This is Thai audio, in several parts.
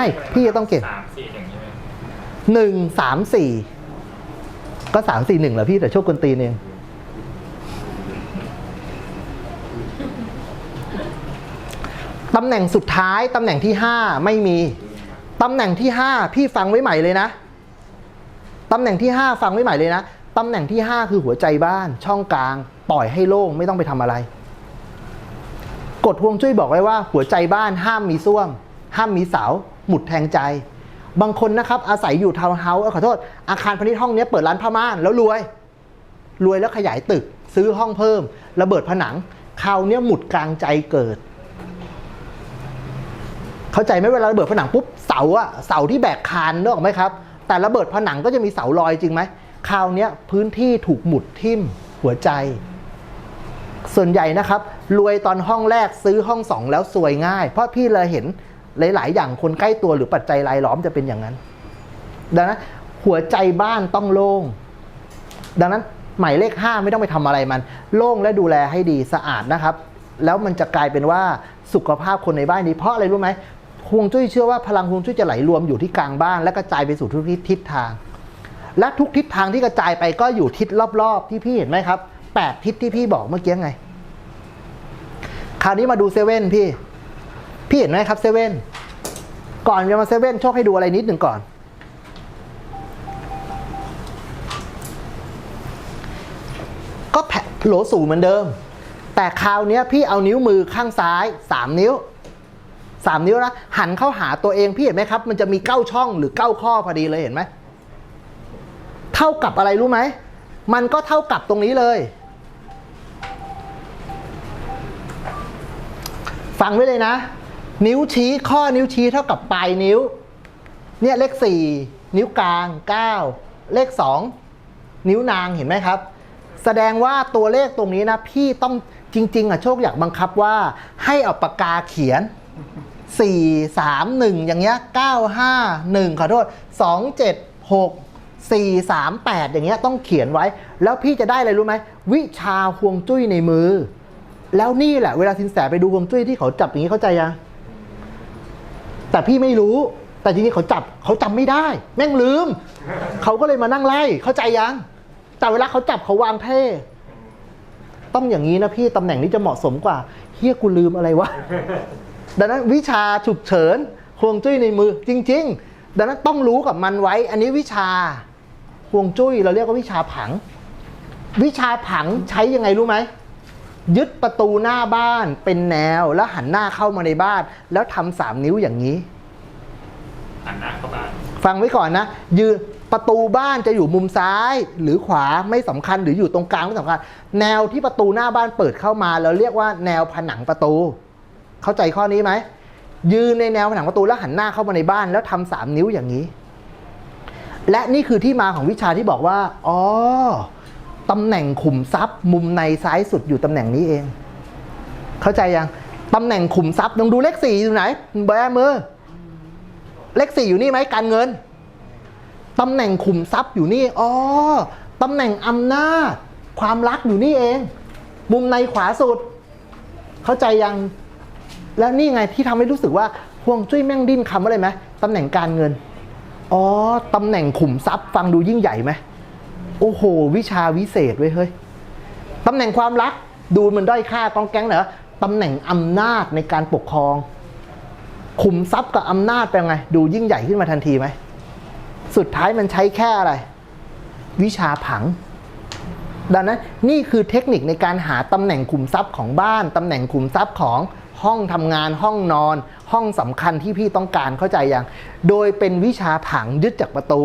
ช่พี่จะต้องเก็บสามสี่หนึ่งใช่ไหมหนึ่งสามสี่ก็สามสี่หนึ่งแหละพี่แต่โชคกลตีนเองตำแหน่งสุดท้ายตำแหน่งที่ห้าไม่มี ตำแหน่งที่ห้าพี่ฟังไว้ใหม่เลยนะ ตำแหน่งที่ห้าฟังไว้ใหม่เลยนะ ตำแหน่งที่ห้าคือหัวใจบ้าน ช่องกลาง ปล่อยให้โล่งไม่ต้องไปทำอะไร กฎฮวงจุ้ยบอกไว้ว่า หัวใจบ้านห้ามมีส้วม ห้ามมีเสา หมุดแทงใจ บางคนนะครับอาศัยอยู่ทาวน์เฮาส์ขอโทษ อาคารพาณิชย์ห้องนี้เปิดร้านผ้าม่านแล้วรวย รวยแล้วขยายตึก ซื้อห้องเพิ่ม ระเบิดผนังคราวนี้หมุดกลางใจเกิด เข้าใจไหมเวลาระเบิดผนังปุ๊บเสาอะเสาที่แบกคานนึกออกไหมครับ แต่ระเบิดผนังก็จะมีเสาลอยจริงไหมคราวนี้พื้นที่ถูกหมุดทิ่มหัวใจ ส่วนใหญ่นะครับ รวยตอนห้องแรกซื้อห้องสองแล้วสวยง่าย เพราะพี่เลยเห็น หลาย ๆ อย่างคนใกล้ตัวหรือปัจจัยรายล้อมจะเป็นอย่างนั้น ดังนั้นหัวใจบ้านต้องโล่ง ดังนั้นหมายเลข 5 ไม่ต้องไปทำอะไรมัน โล่งและดูแลให้ดีสะอาดนะครับ แล้วมันจะกลายเป็นว่าสุขภาพคนในบ้านดีเพราะอะไรรู้ไหมฮวงจุ้ยเชื่อว่าพลังฮวงจุ้ยจะไหลรวมอยู่ที่กลางบ้าน และกระจายไปสู่ทุกทิศทาง และทุกทิศทางที่กระจายไปก็อยู่ทิศรอบๆ ที่พี่เห็นไหมครับแปดทิศที่พี่บอกเมื่อกี้ไง คราวนี้มาดูเซเว่นพี่ พี่เห็นไหมครับเซเว่นก่อนจะมาเซเว่นโชคให้ดูอะไรนิดหนึ่งก่อน ก็แผะโหลสูงเหมือนเดิม แต่คราวนี้พี่เอานิ้วมือข้างซ้าย 3 นิ้ว 3 นิ้วนะหันเข้าหาตัวเองพี่เห็นไหมครับ มันจะมีเก้าช่องหรือเก้าข้อพอดีเลยเห็นไหมเท่ากับอะไรรู้ไหม มันก็เท่ากับตรงนี้เลย ฟังไว้เลยนะ นิ้วชี้ข้อนิ้วชี้เท่ากับปลายนิ้ว เนี่ยเลข 4 นิ้วกลาง 9 เลข 2 นิ้วนางเห็นไหมครับ แสดงว่าตัวเลขตรงนี้นะ พี่ต้องจริง ๆอะโชคอยากบังคับว่า ให้เอาปากกาเขียน 4 3 1 อย่างเงี้ย 9 5 1 ขอโทษ 2 7 6 4 3 8 อย่างเงี้ยต้องเขียนไว้ แล้วพี่จะได้อะไรรู้ไหม วิชาฮวงจุ้ยในมือ แล้วนี่แหละเวลาสินแสไปดูฮวงจุ้ยที่เขาจับอย่างนี้เข้าใจยัง แต่พี่ไม่รู้ แต่จริงๆเขาจับเขาจำไม่ได้ แม่งลืม เขาก็เลยมานั่งไล่เข้าใจยัง แต่เวลาเขาจับเขาวางเท่ต้องอย่างนี้นะพี่ตำแหน่งนี้จะเหมาะสมกว่าเฮียกูลืมอะไรวะดังนั้นวิชาฉุกเฉินฮวงจุ้ยในมือจริง ๆ ดังนั้นต้องรู้กับมันไว้ อันนี้วิชาฮวงจุ้ยเราเรียกว่าวิชาผัง วิชาผังใช้ยังไงรู้ไหม ยึดประตูหน้าบ้านเป็นแนวแล้วหันหน้าเข้ามาในบ้าน แล้วทำสามนิ้วอย่างนี้ หันหน้าเข้าบ้าน ฟังไว้ก่อนนะ ยืนประตูบ้านจะอยู่มุมซ้ายหรือขวาไม่สำคัญหรืออยู่ตรงกลางไม่สำคัญ แนวที่ประตูหน้าบ้านเปิดเข้ามาเราเรียกว่าแนวผนังประตู เข้าใจข้อนี้ไหมยืนในแนวผนังประตูแล้วหันหน้าเข้ามาในบ้าน แล้วทำสามนิ้วอย่างนี้ และนี่คือที่มาของวิชาที่บอกว่าอ๋อ ตำแหน่งขุมทรัพย์ มุมในซ้ายสุดอยู่ตำแหน่งนี้เอง เข้าใจยังตำแหน่งขุมทรัพย์ลองดูเลขสี่อยู่ไหนแบมือเลขสี่อยู่นี่ไหมการเงินตำแหน่งขุมทรัพย์อยู่นี่อ๋อตำแหน่งอำนาจ ความรักอยู่นี่เอง มุมในขวาสุด เข้าใจยังแล้วนี่ไงที่ทำให้รู้สึกว่าห่วงจุ้ยแม่งดิ้นคำอะไรไหมตำแหน่งการเงินอ๋อตำแหน่งขุมทรัพย์ฟังดูยิ่งใหญ่ไหม โอ้โห วิชาวิเศษเว้ยเฮ้ยตำแหน่งความรัก ดูมันด้อยค่ากองแก๊งเหรอตำแหน่งอำนาจในการปกครองขุมทรัพย์กับอำนาจเป็นไง ดูยิ่งใหญ่ขึ้นมาทันทีไหม สุดท้ายมันใช้แค่อะไร วิชาผัง ดังนั้นนี่คือเทคนิคในการหาตำแหน่งขุมทรัพย์ของบ้านตำแหน่งขุมทรัพย์ของห้องทำงานห้องนอน ห้องสำคัญที่พี่ต้องการเข้าใจอยังโดยเป็นวิชาผังยึดจากประตู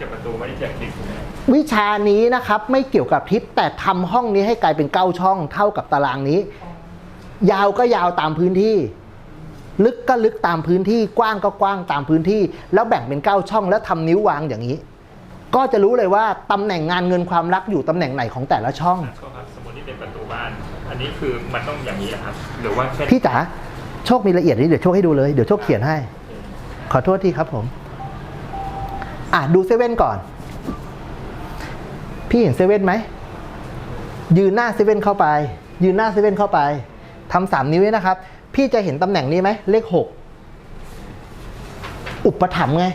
คือยึดจากประตูไม่ได้จากทิศนะวิชานี้นะครับไม่เกี่ยวกับทิศแต่ทำห้องนี้ให้กลายเป็นเก้าช่องเท่ากับตารางนี้ ยาวก็ยาวตามพื้นที่ ลึกก็ลึกตามพื้นที่กว้างก็กว้างตามพื้นที่ แล้วแบ่งเป็นเก้าช่อง แล้วทำนิ้ววางอย่างนี้ ก็จะรู้เลยว่าตำแหน่งงานเงินความรักอยู่ตำแหน่งไหนของแต่ละช่องก็ครับสมมติที่เป็นประตูบ้าน อันนี้คือมันต้องอย่างนี้นะครับหรือว่าแค่พี่จ๋าโชคมีละเอียดนี้เดี๋ยวโชคให้ดูเลยเดี๋ยวโชคเขียนให้ ขอโทษทีครับผม อะดูเซเว่นก่อน พี่เห็นเซเว่นไหม ยืนหน้าเซเว่นเข้าไป ยืนหน้าเซเว่นเข้าไปทำสามนิ้วนะครับ พี่จะเห็นตำแหน่งนี้ไหม เลขหกอุปถัมภ์ไง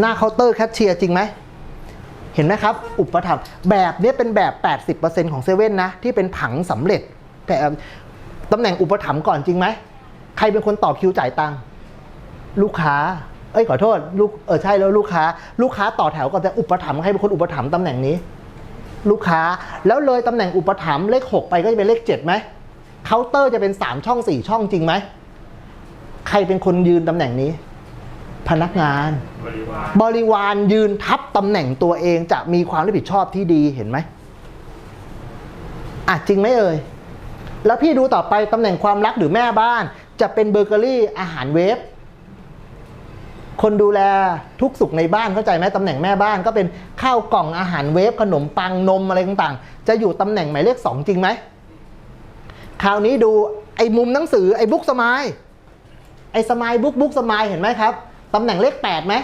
หน้าเคาน์เตอร์แคชเชียร์จริงไหม เห็นไหมครับ อุปถัมภ์แบบนี้เป็นแบบ 80%ของเซเว่นนะ ที่เป็นผังสำเร็จ แต่ตำแหน่งอุปถัมภ์ก่อนจริงไหม ใครเป็นคนต่อคิวจ่ายตังค์ลูกค้า เอ้ยขอโทษลูกเออใช่แล้วลูกค้า ลูกค้าต่อแถวก่อนแต่อุปถัมภ์ใครเป็นคนอุปถัมภ์ตำแหน่งนี้ ลูกค้าแล้วเลยตำแหน่งอุปถัมภ์เลข 6 ไปก็จะเป็นเลข7ไหมเคาน์เตอร์จะเป็น 3 ช่อง 4 ช่องจริงไหมใครเป็นคนยืนตำแหน่งนี้ พนักงาน บริวารบริวารยืนทับตำแหน่งตัวเองจะมีความรับผิดชอบที่ดีเห็นไหมอะจริงไหมเอ่ยแล้วพี่ดูต่อไปตำแหน่งความรักหรือแม่บ้าน จะเป็นเบเกอรี่อาหารเวฟ คนดูแลทุกสุขในบ้านเข้าใจไหมตำแหน่งแม่บ้านก็เป็นข้าวกล่องอาหารเวฟขนมปังนมอะไรต่างๆ จะอยู่ตำแหน่งหมายเลขสองจริงไหมคราวนี้ดูไอ้มุมหนังสือไอ้บุ๊กสมายไอ้สมายบุ๊กบุ๊กสมายเห็นไหมครับตำแหน่งเลขแปดไหม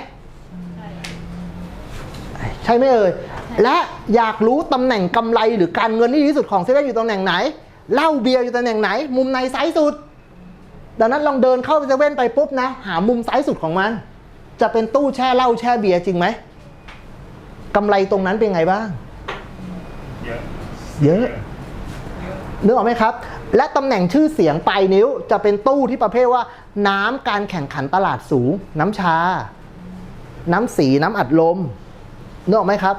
ใช่ไหมเอ่ยและอยากรู้ตำแหน่งกำไรหรือการเงินที่ดีที่สุดของเซเว่นอยู่ตำแหน่งไหนเหล้าเบียร์อยู่ตำแหน่งไหน มุมในซ้ายสุดดังนั้นลองเดินเข้าเซเว่นไปปุ๊บนะ หามุมซ้ายสุดของมัน จะเป็นตู้แช่เหล้าแช่เบียร์จริงไหมกำไรตรงนั้นเป็นไงบ้าง เยอะเยอะนึกออกไหมครับ และตำแหน่งชื่อเสียงปลายนิ้ว จะเป็นตู้ที่ประเภทว่า น้ำการแข่งขันตลาดสูง น้ำชา น้ำสีน้ำอัดลมนึกออกไหมครับ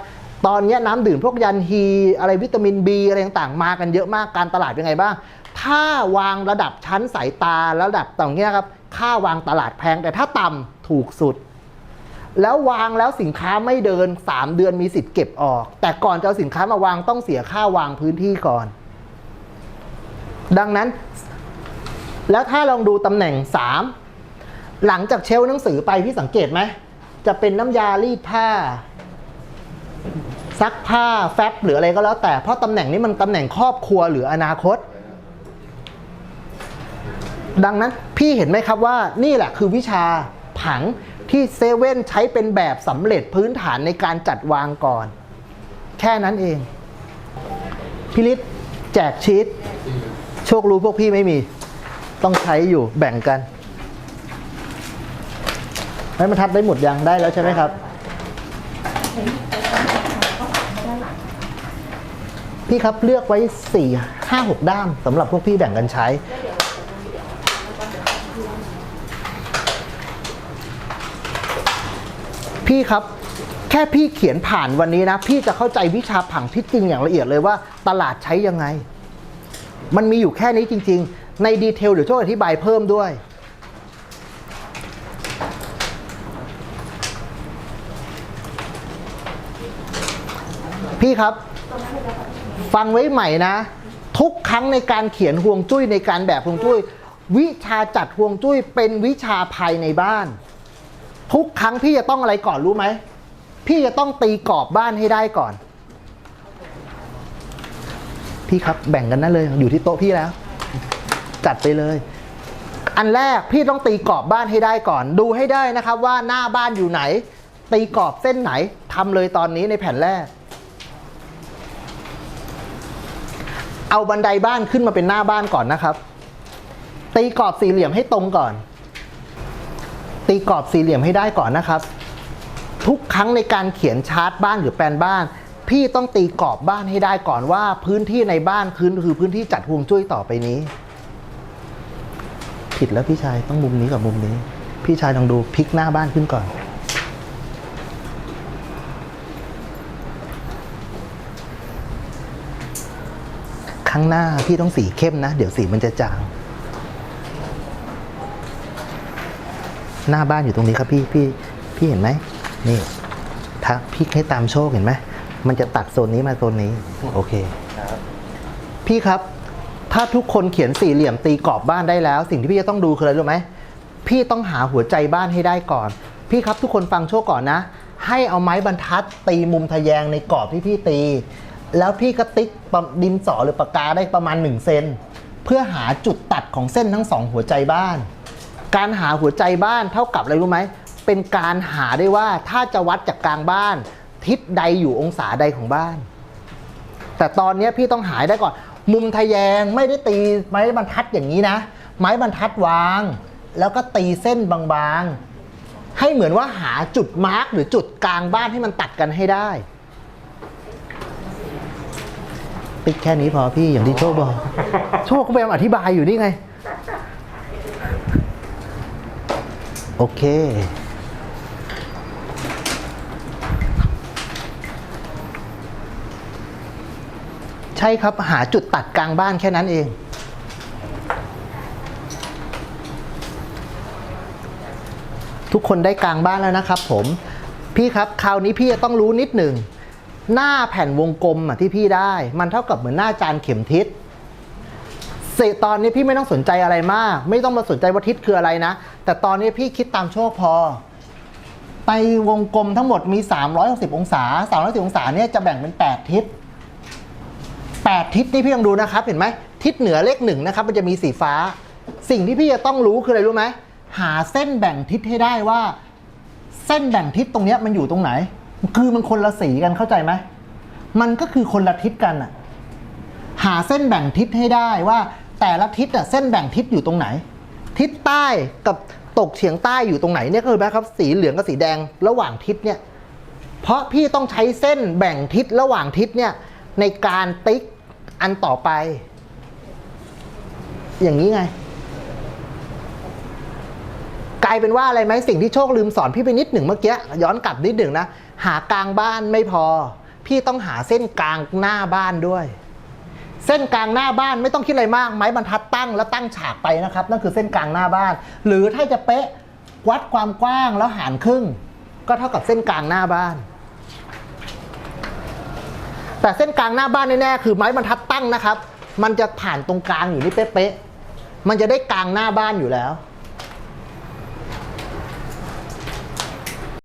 ตอนเนี้ยน้ำดื่มพวกยันฮีอะไรวิตามิน B อะไรต่างๆมากันเยอะมากการตลาดเป็นไงบ้าง ถ้าวางระดับชั้นสายตาระดับต่างเงี้ยครับ ค่าวางตลาดแพงแต่ถ้าต่ำถูกสุด แล้ววางแล้วสินค้าไม่เดิน 3 เดือนมีสิทธิ์เก็บออก แต่ก่อนจะเอาสินค้ามาวางต้องเสียค่าวางพื้นที่ก่อน ดังนั้น แล้วถ้าลองดูตำแหน่ง 3 หลังจากเชลหนังสือไปพี่สังเกตไหม จะเป็นน้ำยารีดผ้า ซักผ้าแฟบหรืออะไรก็แล้วแต่เพราะตำแหน่งนี้มันตำแหน่งครอบครัวหรืออนาคตดังนั้นพี่เห็นไหมครับว่านี่แหละคือวิชาผัง ที่เซเว่นใช้เป็นแบบสำเร็จพื้นฐานในการจัดวางก่อน แค่นั้นเองพิริศแจกชีตโชครู้พวกพี่ไม่มี ต้องใช้อยู่แบ่งกันให้มันทัดได้หมดยังได้แล้วใช่ไหมครับพี่ครับเลือกไว้สี่ห้าหกด้ามสำหรับพวกพี่แบ่งกันใช้ พี่ครับ แค่พี่เขียนผ่านวันนี้นะ พี่จะเข้าใจวิชาผังที่จริงอย่างละเอียดเลยว่าตลาดใช้ยังไง มันมีอยู่แค่นี้จริง ๆ ในดีเทลเดี๋ยวโจ้อธิบายเพิ่มด้วยพี่ครับ ฟังไว้ใหม่นะ ทุกครั้งในการเขียนห่วงจุ้ยในการแบบห่วงจุ้ย วิชาจัดห่วงจุ้ยเป็นวิชาภายในบ้าน ทุกครั้งพี่จะต้องอะไรก่อนรู้ไหม พี่จะต้องตีกรอบบ้านให้ได้ก่อน พี่ครับแบ่งกันนั่นเลย อยู่ที่โต๊ะพี่แล้ว จัดไปเลย อันแรกพี่ต้องตีกรอบบ้านให้ได้ก่อน ดูให้ได้นะครับว่าหน้าบ้านอยู่ไหน ตีกรอบเส้นไหนทำเลยตอนนี้ในแผ่นแรก เอาบันไดบ้านขึ้นมาเป็นหน้าบ้านก่อนนะครับ ตีกรอบสี่เหลี่ยมให้ตรงก่อน ตีกรอบสี่เหลี่ยมให้ได้ก่อนนะครับ ทุกครั้งในการเขียนชาร์ตบ้านหรือแปลนบ้าน พี่ต้องตีกรอบบ้านให้ได้ก่อนว่า พื้นที่ในบ้านคือคือพื้นที่จัดห่วงจุ้ยต่อไปนี้ ผิดแล้วพี่ชายต้องมุมนี้กับมุมนี้ พี่ชายลองดูพลิกหน้าบ้านขึ้นก่อนข้างหน้าพี่ต้องสีเข้มนะ เดี๋ยวสีมันจะจาง หน้าบ้านอยู่ตรงนี้ครับพี่พี่พี่เห็นไหมนี่ถ้าพี่ให้ตามโชคเห็นไหมมันจะตัดโซนนี้มาโซนนี้ โอเคพี่ครับ ถ้าทุกคนเขียนสี่เหลี่ยมตีกรอบบ้านได้แล้ว สิ่งที่พี่จะต้องดูคืออะไรรู้ไหมพี่ต้องหาหัวใจบ้านให้ได้ก่อน พี่ครับทุกคนฟังโชคก่อนนะ ให้เอาไม้บรรทัด ตีมุมทะแยงในกรอบที่พี่ตี แล้วพี่ก็ติ๊กดินสอหรือปากกาได้ประมาณ1เซนเพื่อหาจุดตัดของเส้นทั้งสองหัวใจบ้าน การหาหัวใจบ้านเท่ากับอะไรรู้ไหม เป็นการหาได้ว่าถ้าจะวัดจากกลางบ้าน ทิศใดอยู่องศาใดของบ้าน แต่ตอนนี้พี่ต้องหาได้ก่อน มุมทะแยงไม่ได้ตีไม้บรรทัดอย่างนี้นะ ไม้บรรทัดวาง แล้วก็ตีเส้นบางๆ ให้เหมือนว่าหาจุดมาร์กหรือจุดกลางบ้านให้มันตัดกันให้ได้ติ๊กแค่นี้พอพี่อย่างที่โชคบอก โชคก็พยายามอธิบายอยู่นี่ไง โอเค ใช่ครับหาจุดตัดกลางบ้านแค่นั้นเอง ทุกคนได้กลางบ้านแล้วนะครับผม พี่ครับคราวนี้พี่จะต้องรู้นิดหนึ่ง หน้าแผ่นวงกลมที่พี่ได้ มันเท่ากับเหมือนหน้าจานเข็มทิศ เสตอนนี้พี่ไม่ต้องสนใจอะไรมาก ไม่ต้องมาสนใจว่าทิศคืออะไรนะ แต่ตอนนี้พี่คิดตามโชคพอ ไปวงกลมทั้งหมดมี 360 องศา 360 องศาเนี่ยจะแบ่งเป็น 8 ทิศ 8 ทิศนี่พี่ลองดูนะครับ เห็นไหมทิศเหนือเลขหนึ่งนะครับ มันจะมีสีฟ้า สิ่งที่พี่จะต้องรู้คืออะไรรู้ไหมหาเส้นแบ่งทิศให้ได้ว่า เส้นแบ่งทิศตรงนี้มันอยู่ตรงไหน คือมันคนละสีกันเข้าใจไหมมันก็คือคนละทิศกันอะหาเส้นแบ่งทิศให้ได้ว่า แต่ละทิศเส้นแบ่งทิศอยู่ตรงไหน ทิศใต้กับตกเฉียงใต้อยู่ตรงไหนเนี่ยคือไหมครับสีเหลืองกับสีแดงระหว่างทิศเนี่ยเพราะพี่ต้องใช้เส้นแบ่งทิศระหว่างทิศเนี่ยในการติ๊กอันต่อไป อย่างนี้ไง กลายเป็นว่าอะไรไหมสิ่งที่โชคลืมสอนพี่ไปนิดหนึ่งเมื่อกี้ย้อนกลับนิดหนึ่งนะหากลางบ้านไม่พอ พี่ต้องหาเส้นกลางหน้าบ้านด้วย เส้นกลางหน้าบ้านไม่ต้องคิดอะไรมาก ไม้บรรทัดตั้งแล้วตั้งฉากไปนะครับ นั่นคือเส้นกลางหน้าบ้าน หรือถ้าจะเป๊ะวัดความกว้างแล้วหารครึ่ง ก็เท่ากับเส้นกลางหน้าบ้าน แต่เส้นกลางหน้าบ้านแน่ๆคือไม้บรรทัดตั้งนะครับ มันจะผ่านตรงกลางอยู่นี่เป๊ะๆมันจะได้กลางหน้าบ้านอยู่แล้ว